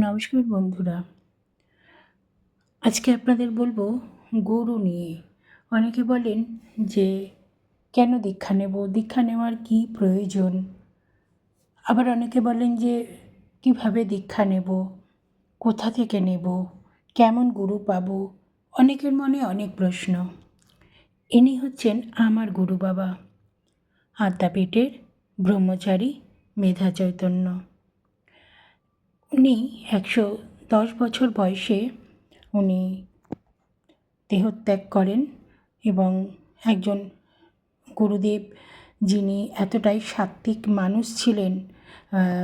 নমস্কার বন্ধুরা। আজকে আপনাদের বলব গরু নিয়ে। অনেকে বলেন যে, কেন দীক্ষা নেব? দীক্ষা নেওয়ার কি প্রয়োজন? আবার অনেকে বলেন যে, কীভাবে দীক্ষা নেব? কোথা থেকে নেব? কেমন গুরু পাব? অনেকের মনে অনেক প্রশ্ন। ইনি হচ্ছেন আমার গুরু বাবা আদ্যাপীঠের ব্রহ্মচারী মেধা চৈতন্য। উনি একশো দশ বছর বয়সে উনি দেহত্যাগ করেন এবং একজন গুরুদেব যিনি এতটাই সাত্ত্বিক মানুষ ছিলেন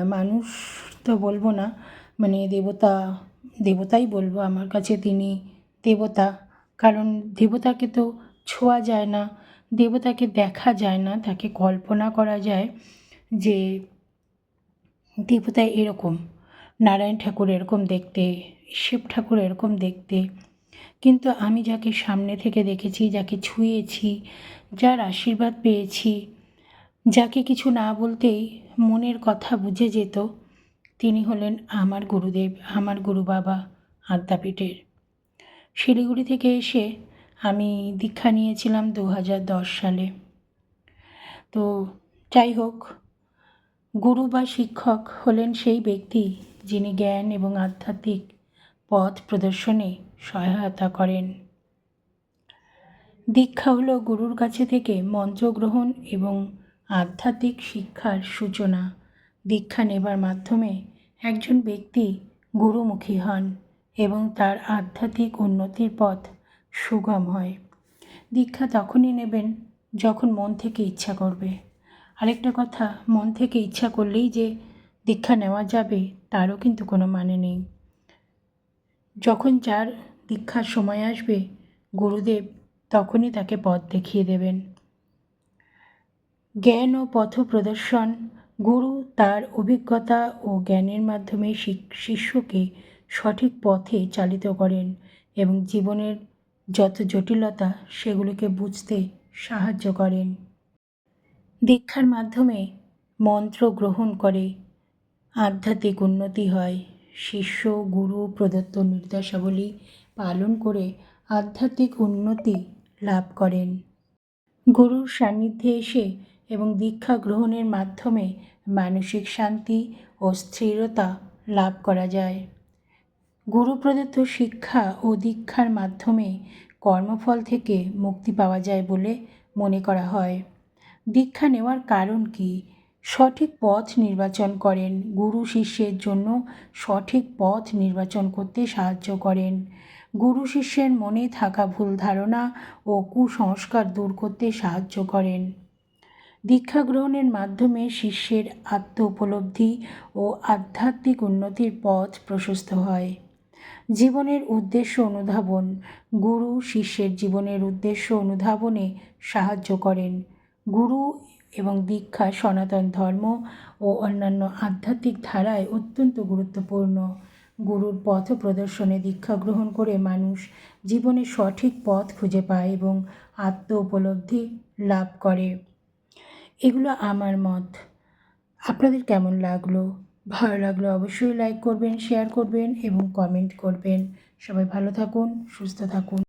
মানুষ তো বলব না মানে দেবতা, দেবতাই বলব আমার কাছে তিনি দেবতা। কারণ দেবতাকে তো ছোঁয়া যায় না, দেবতাকে দেখা যায় না, তাকে কল্পনা করা যায় যে দেবতা এরকম। নারায়ণ ঠাকুর এরকম দেখতে, শিব ঠাকুর এরকম দেখতে। কিন্তু আমি যাকে সামনে থেকে দেখেছি, যাকে ছুঁয়েছি, যার আশীর্বাদ পেয়েছি, যাকে কিছু না বলতেই মনের কথা বুঝে যেত, তিনি হলেন আমার গুরুদেব, আমার গুরু বাবা আদ্যাপীঠের। শিলিগুড়ি থেকে এসে আমি দীক্ষা নিয়েছিলাম দু হাজার দশ সালে। তো যাই হোক, গুরু বা শিক্ষক হলেন সেই ব্যক্তি যিনি জ্ঞান এবং আধ্যাত্মিক পথ প্রদর্শনে সহায়তা করেন। দীক্ষা হলো গুরুর কাছে থেকে মন্ত্র গ্রহণ এবং আধ্যাত্মিক শিক্ষার সূচনা। দীক্ষা নেবার মাধ্যমে একজন ব্যক্তি গুরুমুখী হন এবং তার আধ্যাত্মিক উন্নতির পথ সুগম হয়। দীক্ষা তখনই নেবেন যখন মন থেকে ইচ্ছা করবে। আরেকটা কথা, মন থেকে ইচ্ছা করলেই যে দীক্ষা নেওয়া যাবে, তারও কিন্তু কোনো মানে নেই। যখন যার দীক্ষার সময় আসবে, গুরুদেব তখনই তাকে পথ দেখিয়ে দেবেন। জ্ঞান ও পথ প্রদর্শন, গুরু তার অভিজ্ঞতা ও জ্ঞানের মাধ্যমে শিষ্যকে সঠিক পথে চালিত করেন এবং জীবনের যত জটিলতা সেগুলিকে বুঝতে সাহায্য করেন। দীক্ষার মাধ্যমে মন্ত্র গ্রহণ করে আধ্যাত্মিক উন্নতি হয়। শিষ্য, গুরু, প্রদত্ত নির্দেশাবলী পালন করে আধ্যাত্মিক উন্নতি লাভ করেন। গুরুর সান্নিধ্যে এসে এবং দীক্ষা গ্রহণের মাধ্যমে মানসিক শান্তি ও স্থিরতা লাভ করা যায়। গুরু প্রদত্ত শিক্ষা ও দীক্ষার মাধ্যমে কর্মফল থেকে মুক্তি পাওয়া যায় বলে মনে করা হয়। দীক্ষা নেওয়ার কারণ কী? সঠিক পথ নির্বাচন করেন। গুরু শিষ্যের জন্য সঠিক পথ নির্বাচন করতে সাহায্য করেন। গুরু শিষ্যের মনে থাকা ভুল ধারণা ও কুসংস্কার দূর করতে সাহায্য করেন। দীক্ষা গ্রহণের মাধ্যমে শিষ্যের আত্ম উপলব্ধি ও আধ্যাত্মিক উন্নতির পথ প্রশস্ত হয়। জীবনের উদ্দেশ্য অনুধাবন। গুরু শিষ্যের জীবনের উদ্দেশ্য অনুধাবনে সাহায্য করেন। গুরু এবং দীক্ষা, সনাতন ধর্ম ও অন্যান্য আধ্যাত্মিক ধারায় অত্যন্ত গুরুত্বপূর্ণ। গুরুর পথ প্রদর্শনে দীক্ষা গ্রহণ করে মানুষ জীবনে সঠিক পথ খুঁজে পায় এবং আত্ম উপলব্ধি লাভ করে। এগুলো আমার মত। আপনাদের কেমন লাগল? ভালো লাগল অবশ্যই লাইক করবেন শেয়ার করবেন এবং কমেন্ট করবেন। সবাই ভালো থাকুন, সুস্থ থাকুন।